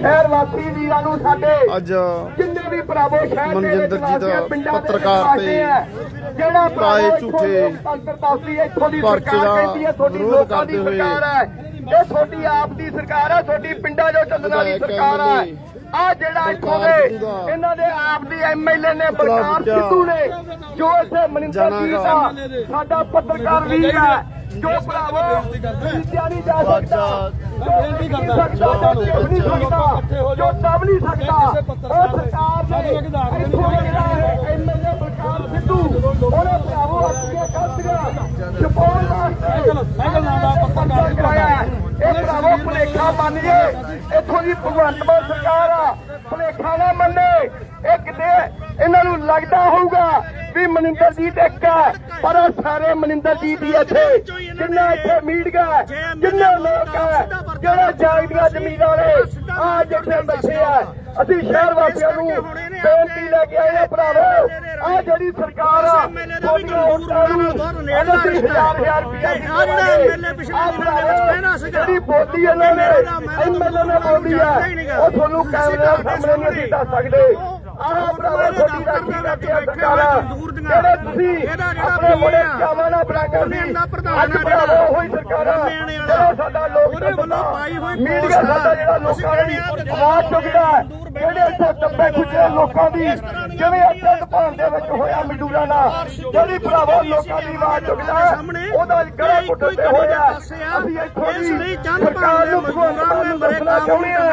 ਸ਼ਹਿਰ ਵਾਸੀ ਵੀਰਾਂ ਨੂੰ ਸਾਡੇ ਅੱਜ ਜਿੰਨੇ ਵੀ ਭਰਾਵੋ ਸ਼ਹਿਰ ਦੇ ਮਨਜਿੰਦਰ ਜੀ ਦਾ ਪੱਤਰਕਾਰ ਤੇ ਜਿਹੜਾ ਪਾਏ ਝੂਠੇ ਹੈ, ਇੱਥੋਂ ਦੀ ਸਰਕਾਰ ਕਹਿੰਦੀ ਹੈ ਤੁਹਾਡੀ ਲੋਕਾਂ ਦੀ ਸਰਕਾਰ ਹੈ। ਇਹ ਤੁਹਾਡੀ ਆਪ ਦੀ ਸਰਕਾਰ ਹੈ ਤੁਹਾਡੀ ਪਿੰਡਾਂ 'ਚੋਂ ਚੱਲਣ ਵਾਲੀ ਸਰਕਾਰ ਹੈ। ਆ ਜਿਹੜਾ ਇੱਥੋਂ ਦੇ ਇਹਨਾਂ ਦੇ ਆਪ ਦੀ ਐਮਐਲਏ ਨੇ ਬਲਕਾਰ ਬੱਚਾ। ਸਿੱਧੂ ਨੇ ਜੋ ਇੱਥੇ ਮਨਿੰਦਰ ਜੀ ਦਾ ਸਾਡਾ ਪੱਤਰਕਾਰ ਵੀਰ ਹੈ। ਜੋ ਭਰਾਵੋ ਜਿੱਤਿਆ ਨਹੀਂ ਜਾ ਸਕਦਾ। ਜੋ ਨਹੀਂ ਕਰ ਸਕਦਾ। ਜੋ ਨਹੀਂ ਸਕਦਾ ਜੋ ਦਬ ਨਹੀਂ ਸਕਦਾ ਉਹ ਸਰਕਾਰ ਨੇ ਇੱਥੋਂ ਜਿਹੜਾ ਹੈ ਐਮਐਲਏ ਬਲਕਾਰ ਸਿੱਧੂ ਉਹਨੇ ਭਰਾਵੋ ਅੱਗੇ ਕਰਦਿਆ ਛਪਾਉਣ ਵਾਸਤੇ ਸਾਈਕਲ ਨਾਮ ਦਾ ਪੱਤਰਕਾਰ ਕਰਾਇਆ ਇਹ ਭਰਾਵੋ ਭੁਲੇਖਾ ਮੰਨ ਜੇ ਇੱਥੋਂ ਦੀ ਭਗਵੰਤ ਮਾਨ ਸਰਕਾਰ ਆ। ਭੁਲੇਖਾ ਨਾ ਮੰਨੇ। ਇਹ ਕਿਤੇ ਇਹਨਾਂ ਨੂੰ ਲੱਗਦਾ ਹੋਊਗਾ ਵੀ ਮਨਿੰਦਰ ਜੀਤ ਇੱਕ ਹੈ ਪਰ ਉਹ ਸਾਰੇ ਮਨਿੰਦਰ ਜੀਤ ਹੀ ਇੱਥੇ। ਜਿੰਨਾ ਇੱਥੇ ਮੀਡੀਆ ਜਿੰਨੇ ਲੋਕ ਹੈ ਜਿਹੜੇ ਜਾਗਦੀਆਂ ਜ਼ਮੀਨਾਂ ਨੇ ਆ ਜਿੱਥੇ ਬੈਠੇ ਆ। ਅਸੀਂ ਸ਼ਹਿਰ ਵਾਸੀਆਂ ਨੂੰ ਬੇਨਤੀ ਲੈ ਕੇ ਆਏ ਆ ਭਰਾਵੋ ਆ ਜਿਹੜੀ ਸਰਕਾਰ ਆ ਤੁਹਾਡੀਆਂ ਵੋਟਾਂ ਨੂੰ ਇਹਨਾਂ ਦੀ ਹਜ਼ਾਰ ਹਜ਼ਾਰ ਰੁਪਇਆ ਜਿਹੜੀ ਬੋਲੀ ਇਹਨਾਂ ਨੇ ਐਮਐਲਏ ਨੇ ਬੋਲੀ ਆ ਉਹ ਤੁਹਾਨੂੰ ਕੈਮਰੇ ਸਾਹਮਣੇ ਨਹੀਂ ਦੱਸ ਸਕਦੇ। ਲੋਕ ਦੀ ਜਿਵੇਂ ਅੱਗੇ ਦੁਕਾਨ ਦੇ ਵਿੱਚ ਹੋਇਆ ਮਜ਼ਦੂਰਾਂ ਨਾਲ ਜਿਹੜੀ ਭਰਾਵੋ ਲੋਕਾਂ ਦੀ ਆਵਾਜ਼ ਚੁੱਕਦਾ ਉਹਦਾ ਗਲਾ ਘੁੱਟਣ ਤੇ ਹੋਇਆ। ਅਸੀਂ ਇੱਥੋਂ ਦੀ ਸਰਕਾਰ ਨੂੰ ਭਗਵੰਤ ਮਾਨ ਨੂੰ ਦੱਸਣਾ ਚਾਹੁੰਦੇ ਹਾਂ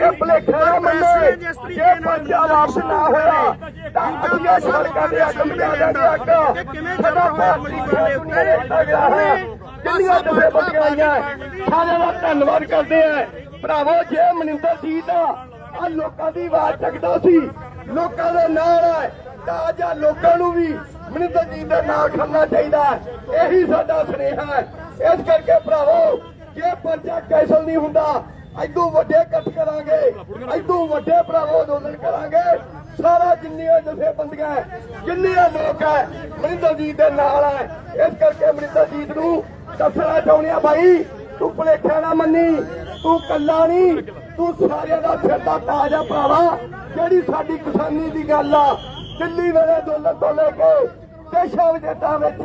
ਇਹ ਭਲੇਖਾ ਨਾ ਮੰਨੇ ਜੇ ਪਰਚਾ ਵਾਪਸ ਨਾ ਹੋਇਆ। ਤਾਂ ਅੱਗੇ ਸੜਕਾਂ ਦੇ ਅੱਗ ਮਿਟਾ ਦਿਆਂਗੇ ਅੱਗ ਸਾਡਾ ਭਾਰਤੀ ਕੋਲ ਦਿੱਤਾ ਗਿਆ ਹੈ ਜਿੰਨੀਆਂ ਦਫੇ ਬੰਦੀਆਂ ਆਈਆਂ। ਸਾਰਿਆਂ ਦਾ ਧੰਨਵਾਦ ਕਰਦੇ ਆ। ਭਰਾਵੋ ਜੇ ਮਨਿੰਦਰ ਜੀਤ ਆ ਆ ਲੋਕਾਂ ਦੀ ਆਵਾਜ਼ ਚੱਕਦਾ ਸੀ। ਲੋਕਾਂ ਦੇ ਨਾਲ ਹੈ ਤਾਂ ਆਹ ਲੋਕਾਂ ਨੂੰ ਵੀ ਮਨਿੰਦਰ ਜੀਤ ਦੇ ਨਾਲ ਖੜਨਾ ਚਾਹੀਦਾ। ਇਹੀ ਸਾਡਾ ਸੁਨੇਹਾ ਹੈ। ਇਸ ਕਰਕੇ ਭਰਾਵੋ ਜੇ ਪਰਚਾ ਕੈਸਲ ਨਹੀਂ ਹੁੰਦਾ ਐਦੋਂ ਵੱਡੇ ਇਕੱਠ ਕਰਾਂਗੇ ਐਦੋਂ ਵੱਡੇ ਭਰਾਵੋ ਅੰਦੋਲਨ ਕਰਾਂਗੇ। ਸਾਰਾ ਜਿੰਨੀਆਂ ਜਥੇਬੰਦੀਆਂ ਜਿੰਨੀਆਂ ਲੋਕ ਹੈ ਮਨਿੰਦਰ ਦੇ ਨਾਲ ਹੈ। ਇਸ ਕਰਕੇ ਮਨਿੰਦਰ ਨੂੰ ਦੱਸਣਾ ਚਾਹੁੰਦੇ ਆ ਤੂੰ ਭੁਲੇਖਾ ਨਾ ਮੰਨੀ, ਤੂੰ ਕੱਲਾ ਨਹੀਂ, ਤੂੰ ਸਾਰਿਆਂ ਦਾ ਸਿਰ ਦਾ ਤਾਜ ਆ ਭਰਾਵਾ। ਜਿਹੜੀ ਸਾਡੀ ਕਿਸਾਨੀ ਦੀ ਗੱਲ ਆ, ਦਿੱਲੀ ਵੇਲੇ ਅੰਦੋਲਨ ਤੋਂ ਲੈ ਕੇ ਦੇਸ਼ਾਂ ਵਿਦੇਸ਼ਾਂ ਵਿੱਚ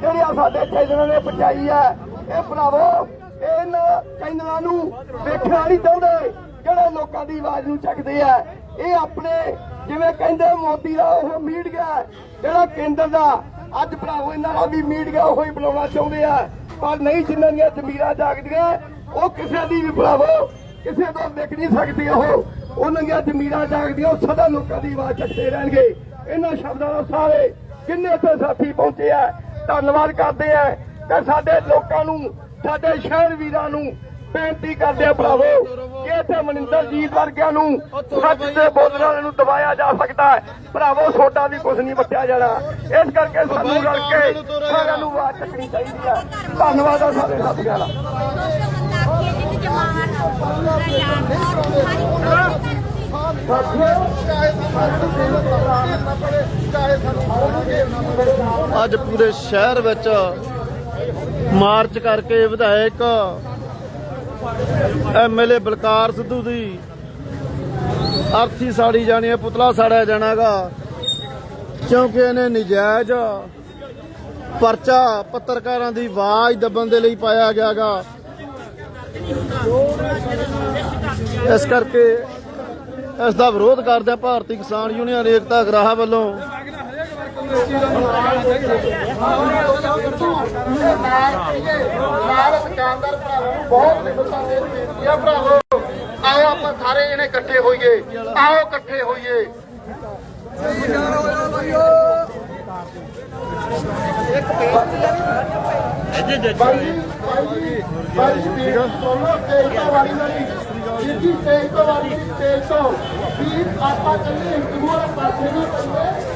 ਜਿਹੜੀਆਂ ਸਾਡੇ ਚੈਨਲਾਂ ਨੇ ਪਹੁੰਚਾਈ ਹੈ, ਇਹ ਭਰਾਵੋ ਇਹਨਾਂ ਚੈਨਲਾਂ ਨੂੰ ਵੇਖਣਾ ਨਹੀਂ ਚਾਹੁੰਦੇ ਜਿਹੜੇ ਲੋਕਾਂ ਦੀ ਆਵਾਜ਼ ਨੂੰ ਚੱਕਦੇ ਆ। ਇਹ ਆਪਣੇ ਜਿਵੇਂ ਕਹਿੰਦੇ ਮੋਦੀ ਦਾ ਉਹ ਮੀਡੀਆ ਹੈ, ਜਿਹੜਾ ਕੇਂਦਰ ਦਾ ਅੱਜ ਭਰਾਵੋ ਇਹਨਾਂ ਦਾ ਵੀ ਮੀਡੀਆ ਉਹ ਹੀ ਬਣਾਉਣਾ ਚਾਹੁੰਦੇ ਆ। ਪਰ ਨਹੀਂ ਜਿਨ੍ਹਾਂ ਦੀਆਂ ਜ਼ਮੀਰਾਂ ਜਾਗਦੀਆਂ ਉਹ ਕਿਸੇ ਦੀ ਵੀ ਭਰਾਵੋ ਕਿਸੇ ਤੋਂ ਵਿਕ ਨਹੀਂ ਸਕਦੀ ਉਹ। ਉਹਨਾਂ ਦੀਆਂ ਜ਼ਮੀਰਾਂ ਜਾਗਦੀਆਂ ਉਹ ਸਦਾ ਲੋਕਾਂ ਦੀ ਆਵਾਜ਼ ਚੱਕਦੇ ਰਹਿਣਗੇ। ਇਹਨਾਂ ਸ਼ਬਦਾਂ ਦਾ ਸਾਰੇ ਕਿੰਨੇ ਇੱਥੇ ਸਾਥੀ ਪਹੁੰਚੇ ਆ। ਧੰਨਵਾਦ ਕਰਦੇ ਆ। ਕਿ ਸਾਡੇ ਲੋਕਾਂ ਨੂੰ ਸਾਡੇ ਸ਼ਹਿਰ ਵੀਰਾਂ ਨੂੰ ਬੇਨਤੀ ਕਰਦੇ ਆ ਭਰਾਵੋ ਕਿ ਇੱਥੇ ਮਨਿੰਦਰ ਜੀਤ ਵਰਗਿਆਂ ਨੂੰ ਸੱਚ ਦੇ ਬੋਲਣ ਨੂੰ ਦਬਾਇਆ ਜਾ ਸਕਦਾ ਹੈ। ਭਰਾਵੋ ਛੋਟਾ ਵੀ ਕੁਝ ਨਹੀਂ ਵਟਿਆ ਜਾਣਾ। ਇਸ ਕਰਕੇ ਸਾਨੂੰ ਰਲ ਕੇ ਸਾਰਿਆਂ ਨੂੰ ਆਵਾਜ਼ ਚੱਕਣੀ ਚਾਹੀਦੀ ਹੈ। ਧੰਨਵਾਦ ਆ ਸਾਰੇ ਸਾਥੀਆਂ ਦਾ। ਅੱਜ ਪੂਰੇ ਸ਼ਹਿਰ ਵਿੱਚ ਮਾਰਚ ਕਰਕੇ ਵਿਧਾਇਕ ਐਮਐਲਏ ਬਲਕਾਰ ਸਿੱਧੂ ਦੀ ਅਰਥੀ ਸਾੜੀ ਜਾਣੀ ਹੈ, ਪੁਤਲਾ ਸਾੜਿਆ ਜਾਣਾਗਾ ਕਿਉਂਕਿ ਇਹਨੇ ਨਜਾਇਜ਼ ਪਰਚਾ ਪੱਤਰਕਾਰਾਂ ਦੀ ਆਵਾਜ਼ ਦਬਣ ਦੇ ਲਈ ਪਾਇਆ ਗਿਆਗਾ ਇਸ ਕਰਕੇ ਇਸ ਦਾ ਵਿਰੋਧ ਕਰਦੇ ਭਾਰਤੀ ਕਿਸਾਨ ਯੂਨੀਅਨ ਏਕਤਾ ਗਰਾਹਾ ਵੱਲੋਂ। ਸਾਰੇ ਦੁਕਾਨਦਾਰ ਭਰਾਵਾਂ ਨੂੰ ਬਹੁਤ ਨਿਮਰਤਾ ਦੇ ਬੇਨਤੀ ਆ ਭਰਾਵੋ ਆਓ ਆਪਾਂ ਸਾਰੇ ਜਣੇ ਇਕੱਠੇ ਹੋਈਏ ਆਓ ਇਕੱਠੇ ਹੋਈਏ ਬਾਈ ਜੀ, ਬਾਈ ਜੀ, ਬਾਈ ਜੀ, ਵੀਰ, ਸੁਣੋ, ਤੇਜ਼ ਤੋਂ ਵਾਰੀ ਵਾਰੀ। ਵੀਰ ਜੀ, ਤੇਜ਼ ਤੋਂ ਵਾਰੀ, ਤੇਜ਼ ਤੋਂ। ਵੀਰ, ਆਪਾਂ ਕਹਿੰਦੇ ਹਿੰਦੂ ਵਾਲੇ ਪਾਸੇ ਨਹੀਂ ਪੈਂਦੇ ਆਪਾਂ ਲੋਕਾਂ ਨੂੰ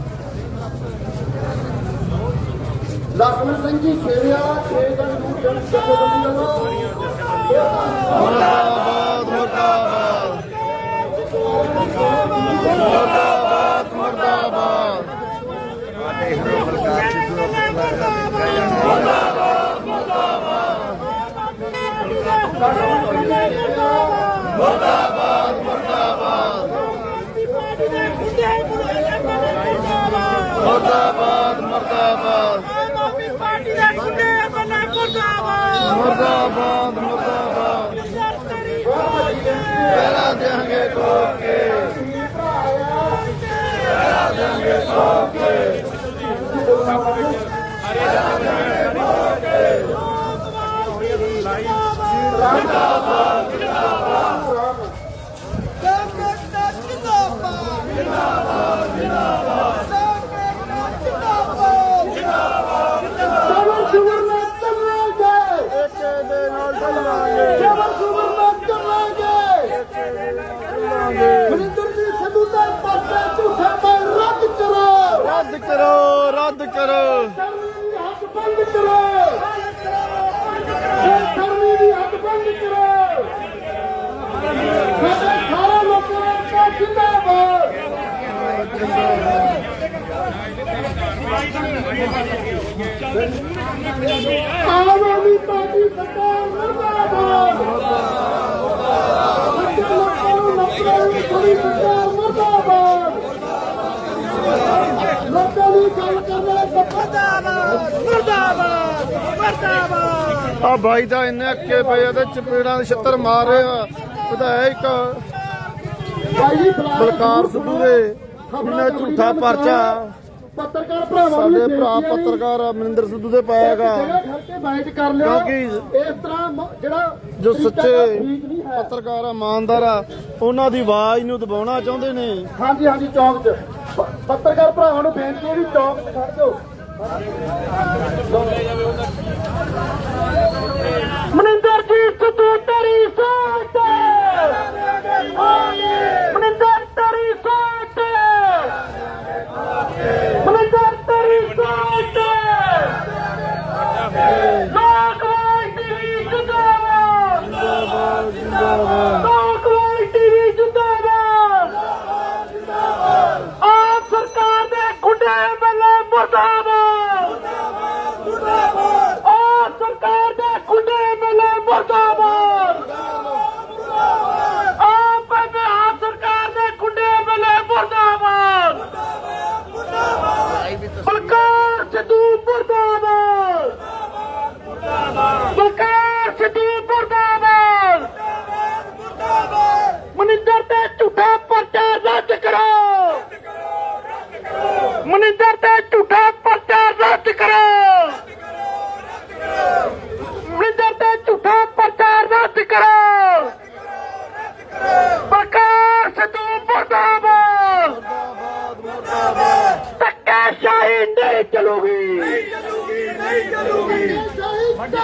ਲਖਮਣ ਸਿੰਘ ਜੀ ਸੇਵਿਆ ਖੇਤਾਂ ਨੂੰ ਜਨ ਜਥੇਬੰਦੀ ਵੱਲੋਂ। ਮੁਰਦਾਬਾਦ ਮੁਰਦਾਬਾਦ। ਮੁਰਦਾਬਾਦ ਮੁਰਦਾਬਾਦ ਸਾਡੇ ਹਿੰਦੂ ਮਲਕਾਰ ਜੀ ਨੂੰ ਮੁਰਦਾਬਾਦ ਮੁਰਦਾਬਾਦ। ਮੁਰਦਾਬਾਦ ਮੁਰਦਾਬਾਦ। ਮੁਰਦਾਬਾਦ ਮੁਰਦਾਬਾਦ। ਮੁਰਦਾਬਾਦ ਮੁਰਦਾਬਾਦ। ਤੇਰਾ ਦੇਹਾਂਗੇ ਕੋਕੇ ਤੇਰਾ ਦੇਹਾਂਗੇ ਕੋਕੇ ਅਰੇ ਲਾਈਵ করো ਆ ਬਾਈ ਦਾ ਇੰਨੇ ਅੱਕੇ ਪਏ ਤੇ ਚਪੇੜਾਂ ਦੇ ਛੱਤਰ ਮਾਰ ਰਿਹਾ ਵਿਧਾਇਕ ਬਲਕਾਰ ਸਿੱਧੂ ਦੇ ਇਹਨੇ ਝੂਠਾ ਪਰਚਾ। ਪੱਤਰਕਾਰ ਭਰਾਵਾਂ ਸਾਡੇ ਨੂੰ ਭਰਾ ਹੈ ਜੀ, ਪੱਤਰਕਾਰ ਅਮਰਿੰਦਰ ਸਿੱਧੂ ਦੇ ਲਿਓ ਕਿਉਂਕਿ ਇਸ ਤਰ੍ਹਾਂ ਜਿਹੜਾ ਜੋ ਸੱਚੇ ਪੱਤਰਕਾਰ ਆ, ਇਮਾਨਦਾਰ ਆ ਉਹਨਾਂ ਦੀ ਆਵਾਜ਼ ਨੂੰ ਦਬਾਉਣਾ ਚਾਹੁੰਦੇ ਨੇ। ਹਾਂਜੀ ਹਾਂਜੀ ਚੌਂਕ 'ਚ। ਪੱਤਰਕਾਰ ਭਰਾਵਾਂ ਨੂੰ ਬੇਨਤੀ ਹੈ ਵੀ ਚੌਂਕ 'ਚ ਖੜ ਜਾਓ। Sutu Tari ਮਨਿੰਦਰ ਤੇ ਝੂਠਾ ਪਰਚਾ ਰੱਦ ਕਰੋ। ਮਨਿੰਦਰ ਤੇ ਝੂਠਾ ਪਰਚਾ ਰੱਦ ਕਰੋ। ਪ੍ਰਕਾਸ਼ ਸਿੱਧੂ ਮੁਰਦਾਬਾਦ। ਤੱਕਾ ਸ਼ਾਹੀ ਨਹੀਂ ਚਲੋਗੀ। ਨਹੀਂ ਚਲੋਗੀ ਨਹੀਂ ਚਲੋਗੀ। ਮੰਡੀ